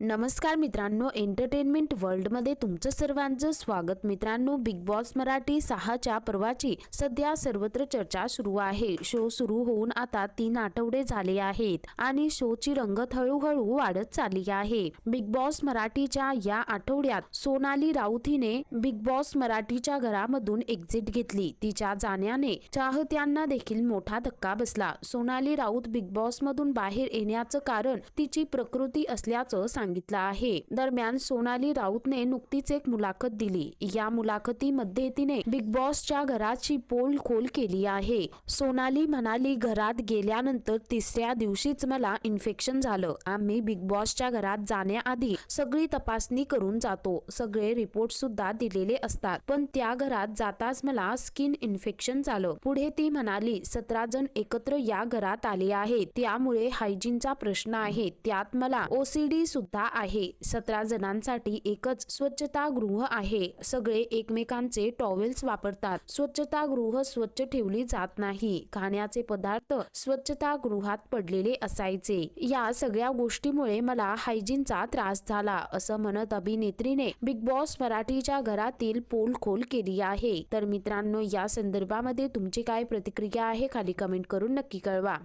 नमस्कार मित्रांनो एंटरटेनमेंट वर्ल्डमध्ये तुमचं सर्वांचं स्वागत. मित्रांनो बिग बॉस मराठी सहाच्या पर्वाची सध्या सर्वत्र चर्चा सुरू आहे. शो सुरू होऊन आता तीन आठवडे झाले आहेत आणि शोची रंगत हळूहळू वाढत चालली आहे. बिग बॉस मराठीच्या या आठवड्यात सोनाली राऊत हिने बिग बॉस मराठीच्या घरामधून एक्झिट घेतली. तिच्या जाण्याने चाहत्यांना देखील मोठा धक्का बसला. सोनाली राऊत बिग बॉस मधून बाहेर येण्याचं कारण तिची प्रकृती असल्याचं सांगितलं आहे. दरम्यान सोनाली राऊतने नुकतीच एक मुलाखत दिली. या मुलाखतीमध्ये तिने बिग बॉसच्या घराची पोल खोल केली आहे. सोनाली म्हणाली घरात गेल्यानंतर तिसऱ्या दिवशीच मला इन्फेक्शन झालं. आम्ही बिग बॉसच्या घरात जाण्याआधी सगळी तपासणी करून जातो. सगळे रिपोर्ट सुद्धा दिलेले असतात. पण त्या घरात जाताच मला स्किन इन्फेक्शन झालं. पुढे ती म्हणाली सतरा जण एकत्र या घरात आले आहेत. त्यामुळे हायजीनचा प्रश्न आहे. त्यात मला ओसीडी सुद्धा आहे. सतरा जणांसाठी एकच स्वच्छता गृह आहे. सगळे एकमेकांचे टॉवेल्स वापरतात. स्वच्छता गृह स्वच्छ ठेवली जात नाही. खाण्याचे पदार्थ स्वच्छता गृहात पडलेले असायचे. या सगळ्या गोष्टीमुळे मला हायजीनचा त्रास झाला असं म्हणत अभिनेत्रीने बिग बॉस मराठीच्या घरातील पोल खोल केली आहे. तर मित्रांनो या संदर्भामध्ये तुमची काय प्रतिक्रिया आहे खाली कमेंट करून नक्की कळवा.